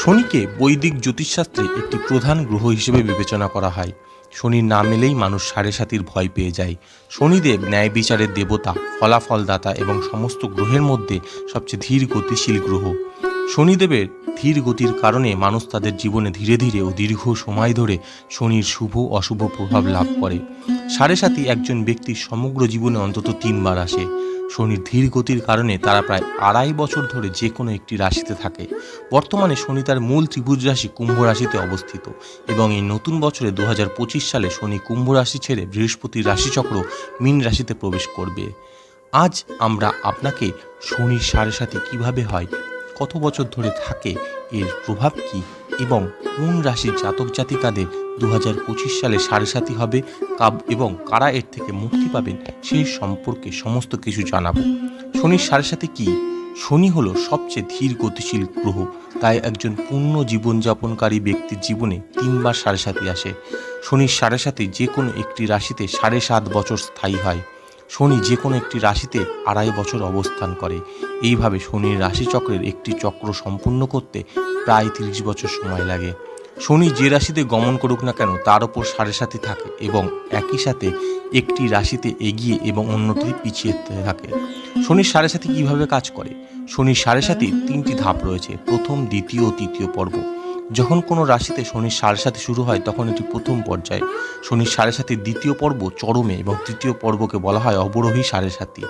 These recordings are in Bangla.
শনিকে বৈদিক জ্যোতিষশাস্ত্রে একটি প্রধান গ্রহ হিসেবে বিবেচনা করা হয়। শনি না মেলেই মানুষ সাড়ে সাতির ভয় পেয়ে যায়। শনিদেব ন্যায় বিচারের দেবতা, ফলাফলদাতা এবং সমস্ত গ্রহের মধ্যে সবচেয়ে ধীর গতিশীল গ্রহ। শনিদেবের ধীর গতির কারণে মানুষ তাদের জীবনে ধীরে ধীরে ও দীর্ঘ সময় ধরে শনির শুভ অশুভ প্রভাব লাভ করে। সাড়ে সাতি একজন ব্যক্তির সমগ্র জীবনে অন্তত তিনবার আসে। শনির ধীর গতির কারণে তারা প্রায় আড়াই বছর ধরে যে কোনো একটি রাশিতে থাকে। বর্তমানে শনি তার মূল ত্রিভুজ রাশি কুম্ভ রাশিতে অবস্থিত এবং এই নতুন বছরে দু হাজার পঁচিশ সালে শনি কুম্ভ রাশি ছেড়ে বৃহস্পতির রাশিচক্র মীন রাশিতে প্রবেশ করবে। আজ আমরা আপনাকে শনির সাড়ে সাথে কীভাবে হয়, কত বছর ধরে থাকে, এর প্রভাব কি? এবং কোন রাশির জাতক জাতিকাদের দু হাজার পঁচিশ সালে সাড়ে হবে, কাব এবং কারা এর থেকে মুক্তি পাবেন সেই সম্পর্কে সমস্ত কিছু জানাব। শনির সাড়ে সাথে কি? শনি হলো সবচেয়ে ধীর গতিশীল গ্রহ, তাই একজন পূর্ণ জীবনযাপনকারী ব্যক্তির জীবনে তিনবার সাড়ে সাথী আসে। শনির সাড়ে সাথে যে কোনো একটি রাশিতে সাড়ে সাত বছর স্থায়ী হয়। শনি যে কোনো একটি রাশিতে আড়াই বছর অবস্থান করে। এইভাবে শনির রাশিচক্রের একটি চক্র সম্পূর্ণ করতে প্রায় তিরিশ বছর সময় লাগে। শনি যে রাশিতে গমন করুক না কেন, তার ওপর সাড়ে সাথে থাকে এবং একই সাথে একটি রাশিতে এগিয়ে এবং অন্যটি পিছিয়ে থাকে। শনির সাড়ে সাথে কীভাবে কাজ করে? শনির সাড়ে সাথে তিনটি ধাপ রয়েছে। প্রথম, দ্বিতীয় তৃতীয় পর্ব। যখন কোনো রাশিতে শনির সাড়ে সাথে শুরু হয়, তখন এটি প্রথম পর্যায়ে। শনির সাড়ে সাথে দ্বিতীয় পর্ব চরমে এবং তৃতীয় পর্বকে বলা হয় অবরোহী সাড়ে সাতি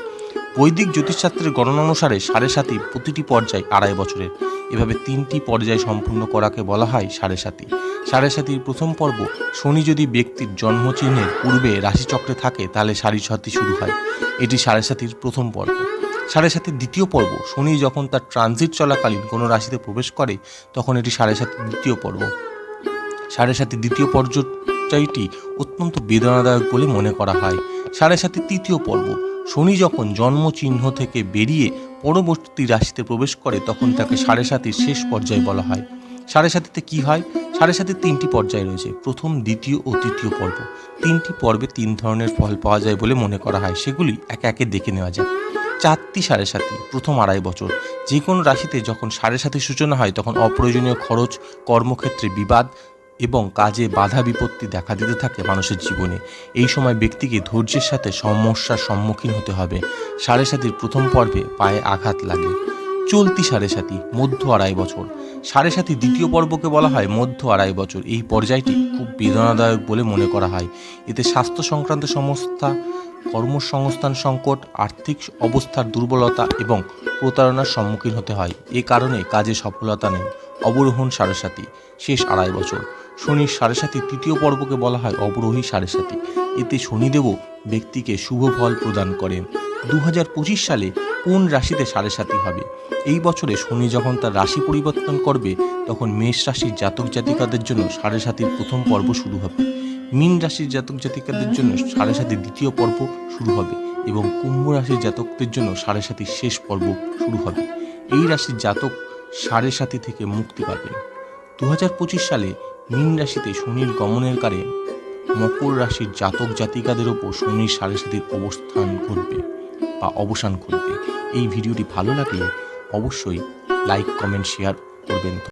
বৈদিক জ্যোতিষশাস্ত্রের গণনা অনুসারে সাড়ে সাতি প্রতিটি পর্যায় আড়াই বছরের। এভাবে তিনটি পর্যায় সম্পূর্ণ করাকে বলা হয় সাড়ে সাতি সাড়ে সাতির প্রথম পর্ব, শনি যদি ব্যক্তির জন্মচিহ্নের পূর্বে রাশিচক্রে থাকে, তাহলে সাড়ে সাতি শুরু হয়। এটি সাড়ে সাতির প্রথম পর্ব। সাড়ে সাতের দ্বিতীয় পর্ব, শনি যখন তার ট্রানজিট চলাকালীন কোনো রাশিতে প্রবেশ করে, তখন এটি সাড়ে সাতের দ্বিতীয় পর্ব। সাড়ে সাতের দ্বিতীয় পর্যায়টি অত্যন্ত বেদনাদায়ক বলে মনে করা হয়। সাড়ে সাতের তৃতীয় পর্ব, শনি যখন জন্ম চিহ্ন থেকে বেরিয়ে পরবর্তী রাশিতে প্রবেশ করে, তখন তাকে সাড়ে সাতের শেষ পর্যায় বলা হয়। সাড়ে সাতিতে কি হয়? সাড়ে সাতের তিনটি পর্যায় রয়েছে, প্রথম, দ্বিতীয় ও তৃতীয় পর্ব। তিনটি পর্বে তিন ধরনের ফল পাওয়া যায় বলে মনে করা হয়, সেগুলি একে একে দেখে নেওয়া যায় চারটি সাড়ে সাতি প্রথম আড়াই বছর। যে কোনো রাশিতে যখন সাড়ে সাতি সূচনা হয়, তখন অপ্রয়োজনীয় খরচ, কর্মক্ষেত্রে বিবাদ এবং কাজে বাধা বিপত্তি দেখা দিতে থাকে মানুষের জীবনে। এই সময় ব্যক্তিকে ধৈর্যের সাথে সমস্যার সম্মুখীন হতে হবে। সাড়ে সাতির প্রথম পর্বে পায়ে আঘাত লাগে। চলতি সাড়ে সাতি মধ্য আড়াই বছর। সাড়ে সাতি দ্বিতীয় পর্বকে বলা হয় মধ্য আড়াই বছর। এই পর্যায়টি খুব বেদনাদায়ক বলে মনে করা হয়। এতে স্বাস্থ্য সংক্রান্ত সমস্যা কর্মসংস্থান সংকট, আর্থিক অবস্থার দুর্বলতা এবং প্রতারণার সম্মুখীন হতে হয়। এ কারণে কাজে সফলতা নেই। অবরোহণ সাড়ে শেষ আড়াই বছর। শনির সাড়ে সাতি তৃতীয় পর্বকে বলা হয় অবরোহী সাড়ে সাতি এতে শনিদেবও ব্যক্তিকে শুভ ফল প্রদান করেন। দু হাজার পঁচিশ সালে কোন রাশিতে সাড়ে সাতি হবে? এই বছরে শনি যখন তার রাশি পরিবর্তন করবে, তখন মেষ রাশির জাতক জাতিকাদের জন্য সাড়ে সাতির প্রথম পর্ব শুরু হবে। মীন রাশির জাতক জাতিকাদের জন্য সাড়ে সাতির দ্বিতীয় পর্ব শুরু হবে এবং কুম্ভ রাশির জাতকদের জন্য সাড়ে সাতির শেষ পর্ব শুরু হবে। এই রাশির জাতক সাড়ে সাতি থেকে মুক্তি পাবেন দু হাজার পঁচিশ সালে মীন রাশিতে শনির গমনের কারে মকর রাশির জাতক জাতিকাদের ওপর শনির সাড়ে সাতির অবস্থান ঘটবে বা অবসান ঘটবে এই ভিডিওটি ভালো লাগলে অবশ্যই লাইক কমেন্ট শেয়ার করবেন।